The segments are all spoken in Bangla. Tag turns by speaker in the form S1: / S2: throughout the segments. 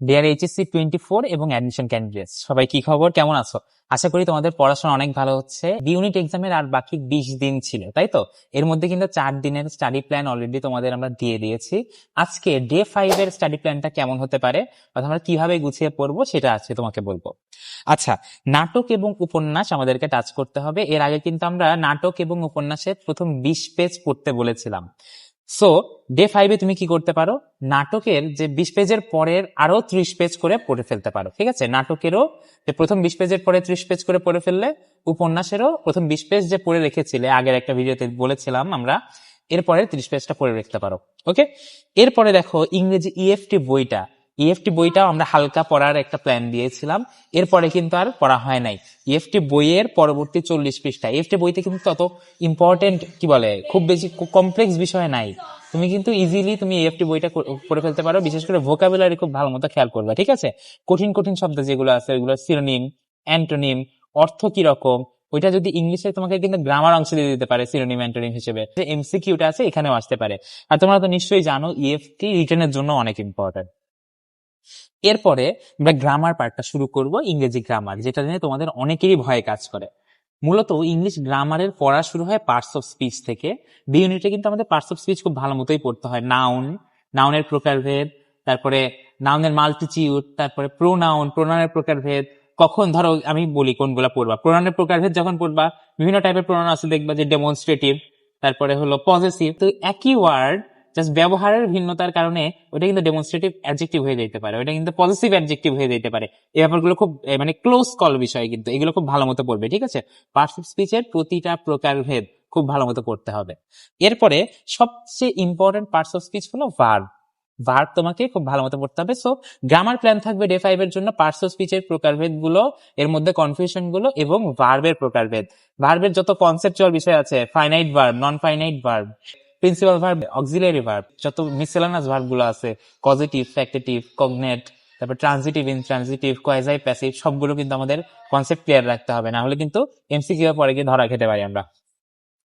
S1: ডিয়ার এইচএসসি টোয়েন্টি ফোর এবং অ্যাডমিশন ক্যান্ডিডেটস সবাই কি খবর? কেমন আছো? আশা করি তোমাদের পড়াশোনা অনেক ভালো হচ্ছে। বি ইউনিট এক্সামের আর বাকি বিশ দিন ছিল, তাই তো? এর মধ্যে কিন্তু চার দিনের স্টাডি প্ল্যান অলরেডি তোমাদের আমরা দিয়ে দিয়েছি। আজকে ডে ফাইভ এর স্টাডি প্ল্যানটা কেমন হতে পারে অর্থাৎ আমরা কীভাবে গুছিয়ে পড়ব, সেটা আজকে তোমাকে বলব। আচ্ছা নাটক এবং উপন্যাস আমাদেরকে টাচ করতে হবে। এর আগে কিন্তু আমরা নাটক এবং উপন্যাসের প্রথম বিশ পেজ পড়তে বলেছিলাম। সো ডে ফাইভে তুমি কি করতে পারো? নাটকের যে বিশ পেজের পরের আরও ত্রিশ পেজ করে পড়ে ফেলতে পারো, ঠিক আছে? নাটকেরও যে প্রথম বিশ পেজের পরে ত্রিশ পেজ করে পড়ে ফেললে, উপন্যাসেরও প্রথম বিশ পেজ যে পড়ে রেখেছিলে, আগের একটা ভিডিওতে বলেছিলাম আমরা এরপরে ত্রিশ পেজটা পড়ে রাখতে পারো ওকে এরপরে দেখো ইংরেজি ইএফটি বইটা ইএফটি বইটাও আমরা হালকা পড়ার একটা প্ল্যান দিয়েছিলাম। এরপরে কিন্তু আর পড়া হয় নাই। ইএফটি বইয়ের পরবর্তী চল্লিশ পৃষ্ঠা। ইএফটি বইতে কিন্তু তত ইম্পর্টেন্ট কি বলে, খুব বেশি কমপ্লেক্স বিষয় নাই। তুমি কিন্তু ইজিলি তুমি ইএফটি বইটা পড়ে ফেলতে পারো। বিশেষ করে ভোকাবুলারি খুব ভালো মতো খেয়াল করবে, ঠিক আছে? কঠিন কঠিন শব্দ যেগুলো আছে, ওইগুলো সিরোনিম অ্যান্টোনিম অর্থ কি রকম, ওইটা যদি ইংলিশে তোমাকে কিন্তু গ্রামার অংশ দিয়ে দিতে পারে সিনোনিম অ্যান্টোনিম হিসেবে। যে এমসিকিউটা আছে, এখানেও আসতে পারে। আর তোমরা তো নিশ্চয়ই জানো ইএফটি রিটার্নের জন্য অনেক ইম্পর্টেন্ট এরপরে আমরা গ্রামার পার্টটা শুরু করব, ইংরেজি গ্রামার যেটা নিয়ে তোমাদের অনেকেরই ভয় কাজ করে। মূলত ইংলিশ গ্রামারের পড়া শুরু হয় পার্টস অফ স্পিচ থেকে। বি ইউনিটে কিন্তু আমাদের পার্টস অফ স্পিচ খুব ভালো মতোই পড়তে হয়। নাউন নাউনের প্রকারভেদ তারপরে নাউনের মাল্টিচিউড তারপরে প্রোনাউন প্রোনাউনের প্রকারভেদ কখন ধরো আমি বলি কোনগুলা পড়বা? প্রোনাউনের প্রকারভেদ যখন পড়বা, বিভিন্ন টাইপের প্রোনাউন আছে, দেখবা যে ডেমনস্ট্রেটিভ তারপরে হলো পজিটিভ তো একই ওয়ার্ড জাস্ট ব্যবহারের ভিন্নতার কারণে ওটা কিন্তু ডেমনস্ট্রেটিভ অ্যাডজেক্টিভ হয়ে যেতে পারে ওটা কিন্তু পজিটিভ অ্যাডজেক্টিভ হয়ে যেতে পারে। এই ব্যাপারগুলো খুব মানে ক্লোজ কল বিষয় কিন্তু, এগুলো খুব ভালো মতো পড়বে, ঠিক আছে? পার্টস স্পিচের প্রতিটা প্রকারভেদ খুব ভালো মতো পড়তে হবে। এরপরে সবচেয়ে ইম্পর্টেন্ট পার্টস অফ স্পিচ হলো ভার্ব ভার্ব তোমাকে খুব ভালো মতো পড়তে হবে। সো গ্রামার প্ল্যান থাকবে ডে ফাইভ এর জন্য পার্টস অফ স্পিচের প্রকারভেদগুলো এর মধ্যে কনফিউশনগুলো এবং ভার্বের প্রকারভেদ ভার্বের যত কনসেপচুয়াল বিষয় আছে finite verb non finite verb principal verb auxiliary verb যত মিসেলানাস ভার্বগুলো আছে পজিটিভ ফ্যাক্টেটিভ কগনেট তারপর ট্রানজিটিভ ইনট্রানজিটিভ কোয়াইজাই প্যাসিভ সবগুলো কিন্তু আমাদের কনসেপ্ট ক্লিয়ার রাখতে হবে। না হলে কিন্তু এমসিকিউ পরে গিয়ে ধরা খেতে পারি আমরা।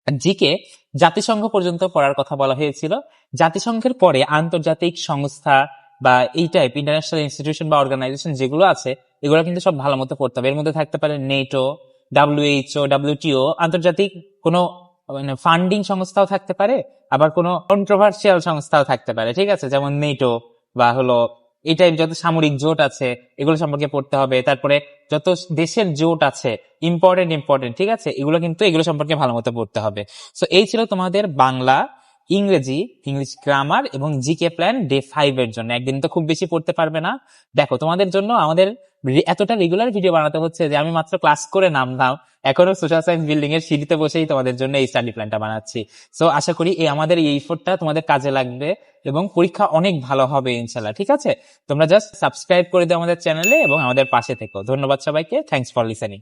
S1: জিকে জাতিসংঘ পর্যন্ত পড়ার কথা বলা হয়েছিল। জাতিসংঘের পরে আন্তর্জাতিক সংস্থা বা এই টাইপ ইন্টারন্যাশনাল ইনস্টিটিউশন বা অর্গানাইজেশন যেগুলো আছে, এগুলো কিন্তু সব ভালো মতো পড়তে হবে। এর মধ্যে থাকতে পারে নেটো ডাব্লিউএইচও ডাব্লিউটিও আন্তর্জাতিক কোনো মানে ফান্ডিং সংস্থাও থাকতে পারে, আবার কোনো কন্ট্রোভার্সিয়াল সংস্থাও থাকতে পারে, ঠিক আছে? যেমন নেটো বা হলো এই টাইপ যত সামরিক জোট আছে, এগুলো সম্পর্কে পড়তে হবে। তারপরে যত দেশের জোট আছে ইম্পর্টেন্ট ইম্পর্টেন্ট ঠিক আছে? এগুলো কিন্তু এগুলো সম্পর্কে ভালো মতো পড়তে হবে। সো এই ছিল তোমাদের বাংলা ইংরেজি ইংলিশ গ্রামার এবং জিকে প্ল্যান ডে ফাইভ এর জন্য। একদিন তো খুব বেশি পড়তে পারবে না। দেখো, তোমাদের জন্য আমাদের এতটা রেগুলার ভিডিও বানাতে হচ্ছে যে আমি মাত্র ক্লাস করে নামলাম। এখনও সোশ্যাল সায়েন্স বিল্ডিং এর সিঁড়িতে বসেই তোমাদের জন্য এই স্টাডি প্ল্যানটা বানাচ্ছি। সো আশা করি এই আমাদের এই এফোর্টটা তোমাদের কাজে লাগবে এবং পরীক্ষা অনেক ভালো হবে ইনশাল্লাহ ঠিক আছে? তোমরা জাস্ট সাবস্ক্রাইব করে দাও আমাদের চ্যানেলে এবং আমাদের পাশে থেকো। ধন্যবাদ সবাইকে। Thanks for listening